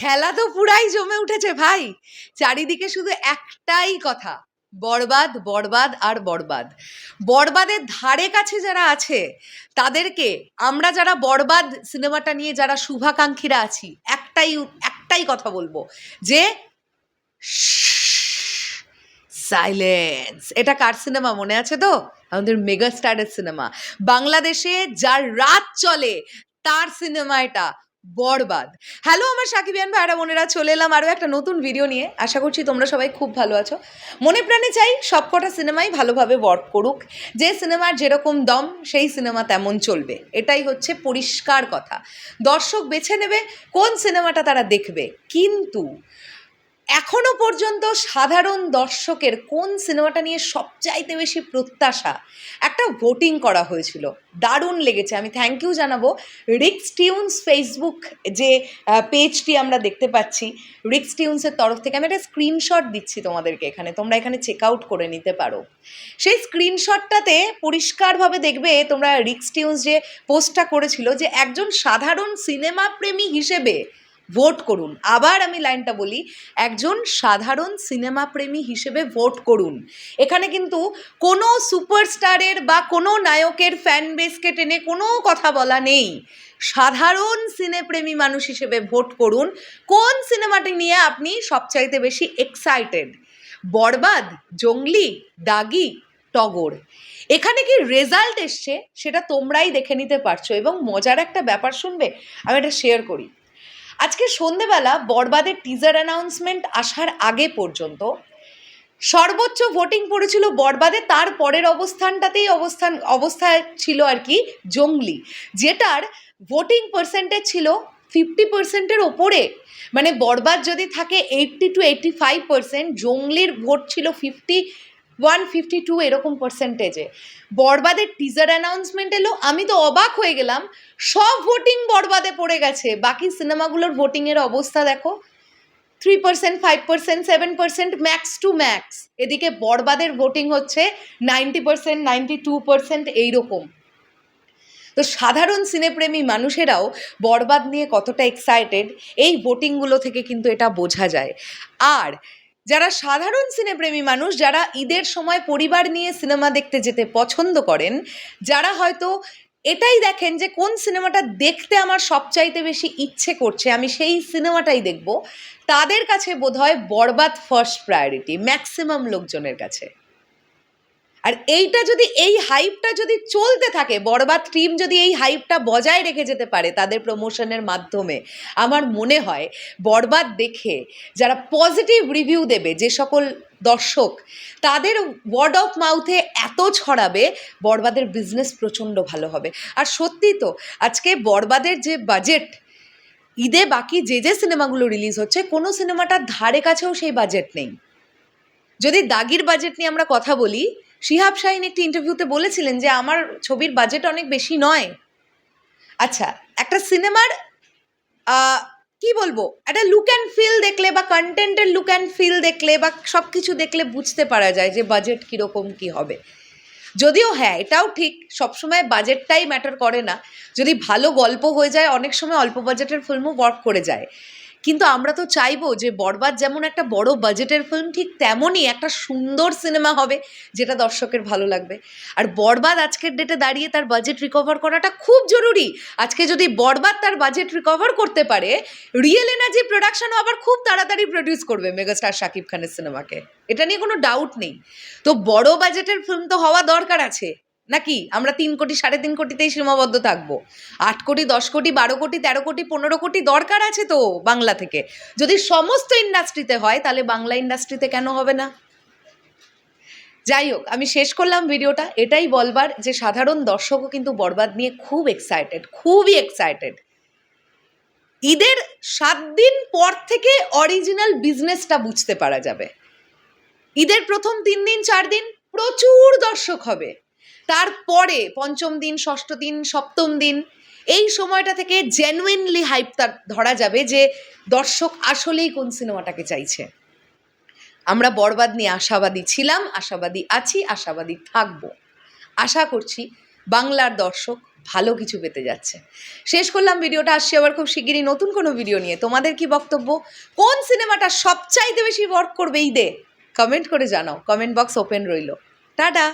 খেলা তো পুরাই জমে উঠেছে ভাই। চারিদিকে শুধু একটাই কথা, বরবাদ বরবাদ আর বরবাদ। বরবাদের ধারে কাছে যারা আছে, তাদেরকে আমরা যারা বরবাদ সিনেমাটা নিয়ে যারা শুভাকাঙ্ক্ষীরা আছি, একটাই একটাই কথা বলব যে সাইলেন্স এটা কার সিনেমা মনে আছে তো আমাদের মেগা স্টারের সিনেমা বাংলাদেশে যার রাত চলে তার সিনেমা এটা বরবাদ। হ্যালো আমার সাকিবিয়ান ভাইরা বোনেরা, চলে এলাম আরও একটা নতুন ভিডিও নিয়ে। আশা করছি তোমরা সবাই খুব ভালো আছো। মনে প্রাণে চাই সবকটা সিনেমাই ভালোভাবে ওয়ার্ক করুক। যে সিনেমার যেরকম দম, সেই সিনেমা তেমন চলবে। এটাই হচ্ছে পরিষ্কার কথা। দর্শক বেছে নেবে কোন সিনেমাটা তারা দেখবে। কিন্তু এখনও পর্যন্ত সাধারণ দর্শকের কোন সিনেমাটা নিয়ে সবচাইতে বেশি প্রত্যাশা? একটা ভোটিং করা হয়েছিল। দারুণ লেগেছে। আমি থ্যাংক ইউ জানাব। রিক্স টিউন্স ফেসবুক যে পেজটি আমরা দেখতে পাচ্ছি রিক্স টিউন্সের তরফ থেকে আমি একটা স্ক্রিনশট দিচ্ছি তোমাদেরকে এখানে। তোমরা এখানে চেক আউট করে নিতে পারো। সেই স্ক্রিনশটটাতে পরিষ্কারভাবে দেখবে তোমরা রিক্স টিউনস যে পোস্টটা করেছিল যে, একজন সাধারণ সিনেমা প্রেমী হিসেবে ভোট করুন। আবার আমি লাইনটা বলি, একজন সাধারণ সিনেমা প্রেমী হিসেবে ভোট করুন। এখানে কিন্তু কোনো সুপারস্টারের বা কোনো নায়কের ফ্যান বেসকে টেনে কোনো কথা বলা নেই। সাধারণ সিনেপ্রেমী মানুষ হিসেবে ভোট করুন। কোন সিনেমাটি নিয়ে আপনি সবচাইতে বেশি এক্সাইটেড বরবাদ, জঙ্গলি, দাগি, টগর। এখানে কি রেজাল্ট এসছে সেটা তোমরাই দেখে নিতে পারছ এবং মজার একটা ব্যাপার শুনবে, আমি এটা শেয়ার করি। আজকে সন্ধেবেলা বরবাদের টিজার অ্যানাউন্সমেন্ট আসার আগে পর্যন্ত সর্বোচ্চ ভোটিং পড়েছিল বরবাদে, তার পরের অবস্থানটাতেই অবস্থান, অবস্থায় ছিল আর কি জঙ্গলি, যেটার ভোটিং পার্সেন্টেজ ছিল ফিফটি পার্সেন্টের ওপরে। মানে বরবাদ যদি থাকে eighty two eighty five percent জঙ্গলির vote ছিল ফিফটি ওয়ান ফিফটি টু এরকম পার্সেন্টেজে বরবাদের টিজার অ্যানাউন্সমেন্ট এলো, আমি তো অবাক হয়ে গেলাম। সব ভোটিং বরবাদে পড়ে গেছে। বাকি সিনেমাগুলোর ভোটিংয়ের অবস্থা দেখো। Three percent five percent seven percent max to max এদিকে বরবাদের ভোটিং হচ্ছে ninety percent ninety two percent এইরকম। তো সাধারণ সিনেপ্রেমী মানুষেরাও বরবাদ নিয়ে কতটা এক্সাইটেড এই ভোটিংগুলো থেকে কিন্তু এটা বোঝা যায়। আর যারা সাধারণ সিনেপ্রেমী মানুষ, যারা ঈদের সময় পরিবার নিয়ে সিনেমা দেখতে যেতে পছন্দ করেন, যারা হয়তো এটাই দেখেন যে কোন সিনেমাটা দেখতে আমার সবচাইতে বেশি ইচ্ছে করছে, আমি সেই সিনেমাটাই দেখব, তাদের কাছে বোধহয় বরবাদ ফার্স্ট প্রায়োরিটি ম্যাক্সিমাম লোকজনের কাছে। আর এইটা যদি, এই হাইপটা যদি চলতে থাকে, বরবাদ টিম যদি এই হাইপটা বজায় রেখে যেতে পারে তাদের প্রমোশনের মাধ্যমে, আমার মনে হয় বরবাদ দেখে যারা পজিটিভ রিভিউ দেবে, যে সকল দর্শক, তাদের ওয়ার্ড অফ মাউথে এত ছড়াবে, বরবাদের বিজনেস প্রচণ্ড ভালো হবে। আর সত্যি তো, আজকে বরবাদের যে বাজেট ঈদে বাকি যে যে সিনেমাগুলো রিলিজ হচ্ছে, কোনো সিনেমাটার ধারে কাছেও সেই বাজেট নেই। যদি দাগির বাজেট নিয়ে আমরা কথা বলি শিহাব শাহিন একটি ইন্টারভিউতে বলেছিলেন যে, আমার ছবির বাজেট অনেক বেশি নয়। আচ্ছা একটা সিনেমার কি বলব? একটা লুক অ্যান্ড ফিল দেখলে বা কন্টেন্টের লুক অ্যান্ড ফিল দেখলে বা সব কিছু দেখলে বুঝতে পারা যায় যে বাজেট কীরকম, কী হবে। যদিও হ্যাঁ এটাও ঠিক, সবসময় বাজেটটাই ম্যাটার করে না। যদি ভালো গল্প হয়ে যায়, অনেক সময় অল্প বাজেটের ফিল্মও ওয়ার্ক করে যায়। কিন্তু আমরা তো চাইব যে বরবাদ যেমন একটা বড় বাজেটের ফিল্ম ঠিক তেমনই একটা সুন্দর সিনেমা হবে যেটা দর্শকের ভালো লাগবে। আর বরবাদ আজকের ডেটে দাঁড়িয়ে তার বাজেট রিকভার করাটা খুব জরুরি। আজকে যদি বরবাদ তার বাজেট রিকভার করতে পারে রিয়েল এনার্জি প্রোডাকশনও আবার খুব তাড়াতাড়ি প্রডিউস করবে মেগাস্টার শাকিব খানের সিনেমাকে এটা নিয়ে কোনো ডাউট নেই। তো বড় বাজেটের ফিল্ম তো হওয়া দরকার আছে। নাকি? আমরা তিন কোটি, সাড়ে তিন কোটিতেই সীমাবদ্ধ থাকব। আট কোটি, দশ কোটি, বারো কোটি, তেরো কোটি, পনেরো কোটি দরকার আছে তো বাংলা থেকে। যদি সমস্ত ইন্ডাস্ট্রিতে হয়, তাহলে বাংলা ইন্ডাস্ট্রিতে কেন হবে না? যাই হোক, আমি শেষ করলাম ভিডিওটা। এটাই বলবার যে সাধারণ দর্শকও কিন্তু বরবাদ নিয়ে খুব এক্সাইটেড খুবই এক্সাইটেড ঈদের সাত দিন পর থেকে অরিজিনাল বিজনেসটা বুঝতে পারা যাবে। ঈদের প্রথম তিন দিন, চার দিন প্রচুর দর্শক হবে। তারপরে পঞ্চম দিন, ষষ্ঠ দিন, সপ্তম দিন, এই সময়টা থেকে জেনুইনলি হাইপ তার ধরা যাবে যে দর্শক আসলেই কোন সিনেমাটাকে চাইছে। আমরা বরবাদ নিয়ে আশাবাদী ছিলাম, আশাবাদী আছি, আশাবাদী থাকব। আশা করছি বাংলার দর্শক ভালো কিছু পেতে যাচ্ছে। শেষ করলাম ভিডিওটা, আসছি আবার খুব শিগগিরই নতুন কোনো ভিডিও নিয়ে। তোমাদের কি বক্তব্য? কোন সিনেমাটা সবচাইতে বেশি ওয়ার্ক করবে ঈদে? কমেন্ট করে জানাও। কমেন্ট বক্স ওপেন রইল। টাটা!